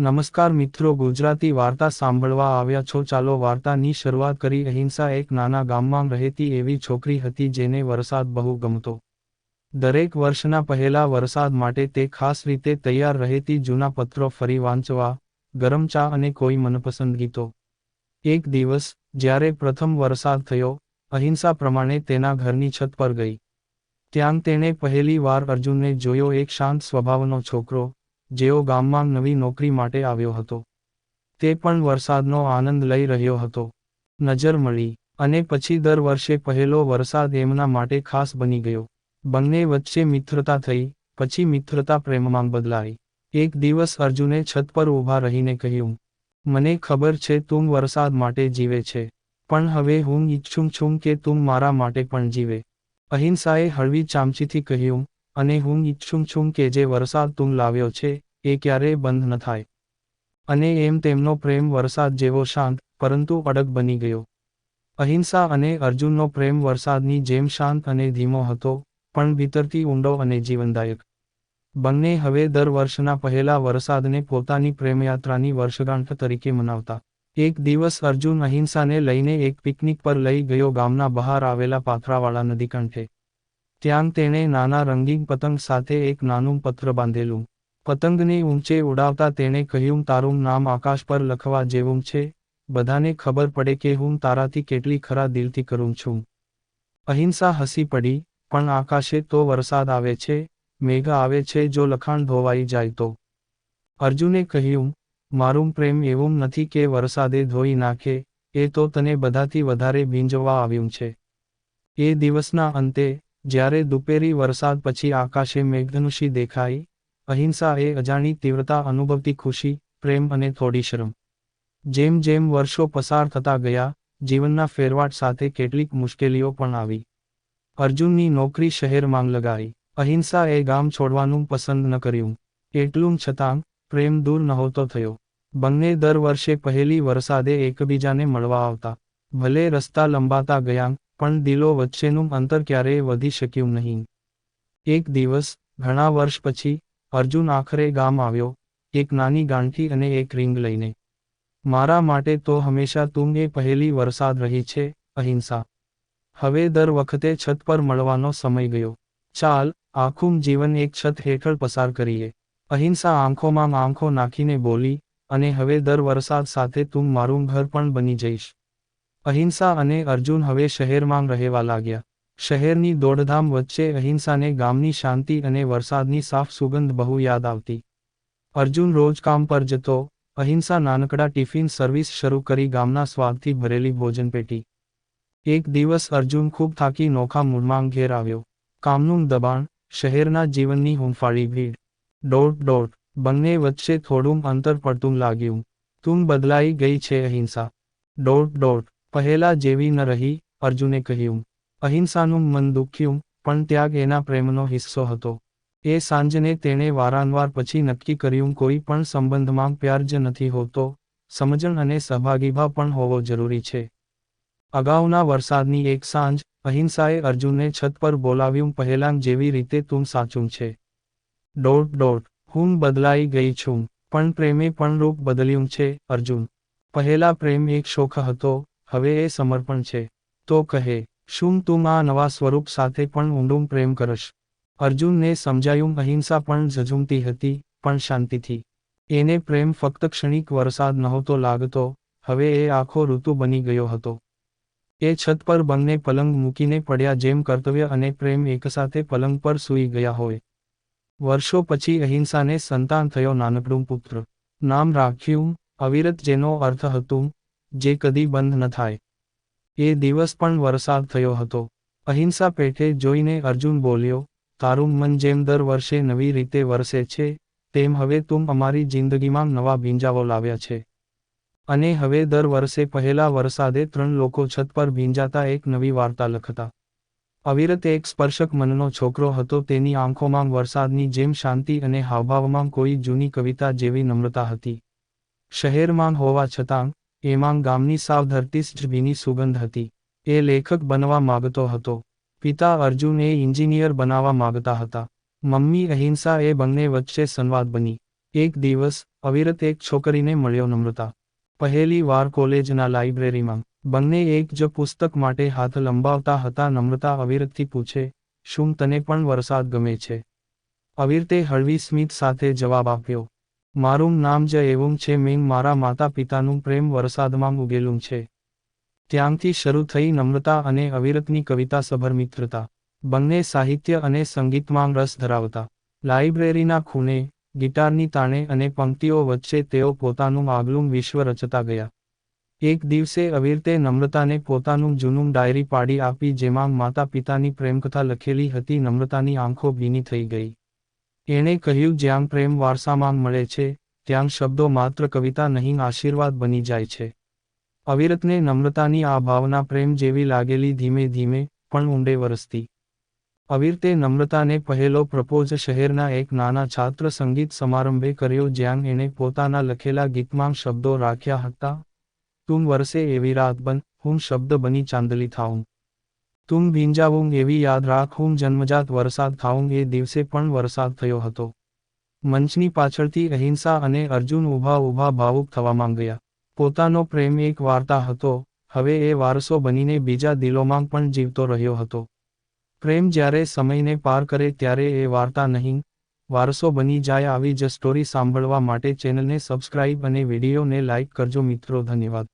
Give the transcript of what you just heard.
નમસ્કાર મિત્રો, ગુજરાતી વાર્તા સાંભળવા આવ્યા છો. ચાલો વાર્તાની શરૂઆત કરી. અહિંસા એક નાના ગામમાં રહેતી એવી છોકરી હતી જેને વરસાદ બહુ ગમતો. દરેક વર્ષના પહેલા વરસાદ માટે તે ખાસ રીતે તૈયાર રહેતી જૂના પત્રો ફરી વાંચવા, ગરમ ચા અને કોઈ મનપસંદ ગીતો. એક દિવસ, જ્યારે પ્રથમ વરસાદ થયો, અહિંસા પ્રમાણે તેના ઘરની છત પર ગઈ. ત્યાં તેણે પહેલી વાર અર્જુનને જોયો. એક શાંત સ્વભાવનો છોકરો જેઓ ગામમાં નવી નોકરી માટે આવ્યો હતો. તે પણ વરસાદનો આનંદ લઈ રહ્યો હતો. નજર મળી અને પછી દર વર્ષે પહેલો વરસાદ એમના માટે ખાસ બની ગયો. બંને વચ્ચે મિત્રતા થઈ, પછી મિત્રતા પ્રેમમાં બદલાઈ. એક દિવસ અર્જુને છત પર ઊભા રહીને કહ્યું, મને ખબર છે તું વરસાદ માટે જીવે છે, પણ હવે હું ઈચ્છું છું કે તું મારા માટે પણ જીવે. અહિંસાએ હળવી ચામચીથી કહ્યું અને હું ઈચ્છું છું કે જે વરસાદ તું લાવ્યો છે, એ ક્યારેય બંધ ન થાય. અને એમ તેમનો પ્રેમ વરસાદ જેવો શાંત, પરંતુ અડગ બની ગયો. અહિંસા અને અર્જુનનો પ્રેમ વરસાદની જેમ શાંત અને ધીમો હતો, પણ ભીતરથી ઊંડો અને જીવનદાયક. બંને હવે દર વર્ષના પહેલા વરસાદને પોતાની પ્રેમયાત્રાની વર્ષગાંઠ તરીકે મનાવતા. એક દિવસ અર્જુન અહિંસાને લઈને એક પિકનિક પર લઈ ગયો ગામના બહાર આવેલા પાથરાવાળા નદી કાંઠે ત્યાં તેણે નાના રંગીન પતંગ સાથે એક નાનું પત્ર બાંધેલું. પતંગને ઊંચે ઉડાવતા તેણે કહ્યું, તારું નામ આકાશ પર લખવા જેવું છે. બધાને ખબર પડે કે હું તારાથી કેટલી ખરા દિલથી કરું છું. અહિંસા હસી પડી, પણ આકાશે તો વરસાદ આવે છે, મેઘ આવે છે જો લખાણ ધોવાઈ જાય તો. અર્જુને કહ્યું, મારું પ્રેમ એવું નથી કે વરસાદે ધોઈ નાખે, એ તો તને બધાથી વધારે ભીંજવા આવ્યું છે. એ દિવસના અંતે જ્યારે દુપેરી વરસાદ પછી આકાશે મેઘધનુષી દેખાઈ, અહિંસા એ અજાણી તીવ્રતા અનુભવતી ખુશી, પ્રેમ અને થોડી શરમ. જેમ જેમ વર્ષો પસાર થતા ગયા, જીવનના ફેરવાટ સાથે કેટલીક મુશ્કેલીઓ પણ આવી. અર્જુનની નોકરી શહેરમાં લગાઈ. અહિંસા એ ગામ છોડવાનું પસંદ ન કર્યું. એટલું છતાં, પ્રેમ દૂર નહોતો થયો. બંને દર વર્ષે પહેલી વરસાદે એકબીજાને મળવા આવતા. ભલે રસ્તા લંબાતા ગયા પણ દિલો વચ્ચેનું અંતર ક્યારેય વધી શક્યું નહીં. એક દિવસ, ઘણા વર્ષ પછી, અર્જુન આખરે ગામ આવ્યો, એક નાની ગાંઠી અને એક રિંગ લઈને. મારા માટે તો હંમેશા તું એ પહેલી વરસાદ રહી છે, અહિંસા. હવે દર વખતે છત પર મળવાનો સમય ગયો. ચાલ, આખું જીવન એક છત હેઠળ પસાર કરીએ. અહિંસા આંખોમાં આંખો નાખીને બોલી, અને હવે દર વરસાદ સાથે તું મારું ઘર પણ બની જઈશ. અહિંસા અને અર્જુન હવે શહેરમાં રહેવા લાગ્યા. શહેરની દોડધામ વચ્ચે અહિંસાને ગામની શાંતિ અને વરસાદની સાફ સુગંધ બહુ યાદ આવતી. અર્જુન રોજ કામ પર જતો, અહિંસા નાનકડા ટિફિન સર્વિસ શરૂ કરી ગામના સ્વાદથી ભરેલી ભોજન પેટી. એક દિવસ અર્જુન ખૂબ થાકી નોખા મૂળમાં ઘેર આવ્યો. કામનું દબાણ, શહેરના જીવનની હુંફાળી ભીડ. ડોટ ડોટ બંને વચ્ચે થોડું અંતર પડતું લાગ્યું. તું બદલાઈ ગઈ છે અહિંસા. ડોટ ડોટ પહેલા જેવી ન રહી, અર્જુને કહ્યું. અહિંસાનું મન દુખ્યું, પણ ત્યાગ એના પ્રેમનો હિસ્સો હતો. એ સાંજને તેણે વારંવાર પછી નક્કી કર્યું, કોઈ પણ સંબંધમાં પ્યાર જ નથી હોતો, સમજણ અને સહભાગીભાવ પણ હોવો જરૂરી છે. અગાઉના વરસાદની એક સાંજ, અહિંસાએ અર્જુનને છત પર બોલાવ્યું, પહેલાં જેવી રીતે તું સાચું છે. ડોટ ડોટ હું બદલાઈ ગઈ છું, પણ પ્રેમે પણ રૂપ બદલ્યું છે, અર્જુન. પહેલા પ્રેમ એક શોખ હતો હવે એ સમર્પણ છે. તો કહે, શું તું આ નવા સ્વરૂપ સાથે પણ ઊંડું પ્રેમ કરશ? અર્જુનને સમજાયું, અહિંસા પણ ઝઝુમતી હતી, પણ શાંતિથી. એને પ્રેમ ફક્ત ક્ષણિક વરસાદ નહોતો લાગતો, હવે એ આખો ઋતુ બની ગયો હતો. એ છત પર બંને પલંગ મૂકીને પડ્યા જેમ કર્તવ્ય અને પ્રેમ એકસાથે પલંગ પર સૂઈ ગયા હોય. વર્ષો પછી અહિંસાને સંતાન થયો નાનકડું પુત્ર. નામ રાખ્યું, અવિરત જેનો અર્થ હતું જે કદી બંધ ન થાય. એ દિવસ પણ વરસાદ થયો હતો. અહિંસા પેઠે જોઈને અર્જુન બોલ્યો, તારું મન જેમ દર વર્ષે નવી રીતે વરસે છે, તેમ હવે તું અમારી જિંદગીમાં નવા ભીંજાવો લાવ્યા છે. અને હવે દર વર્ષે પહેલા વરસાદે ત્રણ લોકો છત પર ભીંજાતા એક નવી વાર્તા લખતા. અવિરત એક સ્પર્શક મનનો છોકરો હતો, તેની આંખોમાં વરસાદની જેમ શાંતિ અને હાવભાવમાં કોઈ જૂની કવિતા જેવી નમ્રતા હતી. શહેરમાં હોવા છતાં એમાં ગામની સાવ ધરતી જ સુગંધ હતી. એ લેખક બનવા માગતો હતો. પિતા અર્જુન એ એન્જિનિયર બનાવવા માગતા હતા. મમ્મી અહિંસા એ બંને વચ્ચે સંવાદ બની. એક દિવસ, અવિરત એક છોકરીને મળ્યો નમ્રતા. પહેલી વાર કોલેજના લાઇબ્રેરીમાં. બંને એક જ પુસ્તક માટે હાથ લંબાવતા હતા. નમ્રતા અવિરતથી પૂછે, શું તને પણ વરસાદ ગમે છે? અવિરતે હળવી સ્મિત સાથે જવાબ આપ્યો મારું નામ જ એવું છે મેં મારા માતા પિતાનું પ્રેમ વરસાદમાં ઉગેલું છે. ત્યાંથી શરૂ થઈ નમ્રતા અને અવિરતની કવિતા સભર મિત્રતા બંને સાહિત્ય અને સંગીતમાં રસ ધરાવતા. લાઇબ્રેરીના ખૂણે, ગિટારની તાણે અને પંક્તિઓ વચ્ચે તેઓ પોતાનું આગલું વિશ્વ રચતા ગયા. એક દિવસે અવિરતે નમ્રતાને પોતાનું જૂનું ડાયરી પાડી આપી, જેમાં માતા પિતાની પ્રેમકથા લખેલી હતી, નમ્રતાની આંખો ભીની થઈ ગઈ. એણે કહ્યું, જ્યાં પ્રેમ વારસામાં મળે છે, ત્યાં શબ્દો માત્ર કવિતા નહીં, આશીર્વાદ બની જાય છે અવિરતને નમ્રતાની આ ભાવના પ્રેમ જેવી લાગેલી ધીમે ધીમે પણ ઊંડે વરસતી. અવિરતે નમ્રતાને પહેલો પ્રપોઝ શહેરના એક નાના છાત્ર સંગીત સમારંભે કર્યો, જ્યાં એણે પોતાના લખેલા ગીતમાં શબ્દો રાખ્યા હતા, તું વરસે એવી રાત બન, હું શબ્દ બની ચાંદલી થાઉં. તું ભીંજાવું એવી યાદ રાખ, જન્મજાત વરસાદ ખાઉં એ દિવસે પણ વરસાદ થયો હતો. મંચની પાછળથી અહિંસા અને અર્જુન ઊભા ઊભા ભાવુક થવા માંગ્યા. પોતાનો પ્રેમ એક વાર્તા હતો, હવે એ વારસો બનીને બીજા દિલોમાં પણ જીવતો રહ્યો હતો. પ્રેમ જ્યારે સમયને પાર કરે ત્યારે એ વાર્તા નહીં, વારસો બની જાય આવી જ સ્ટોરી સાંભળવા માટે ચેનલને સબસ્ક્રાઇબ અને વિડીયોને લાઇક કરજો મિત્રો, ધન્યવાદ.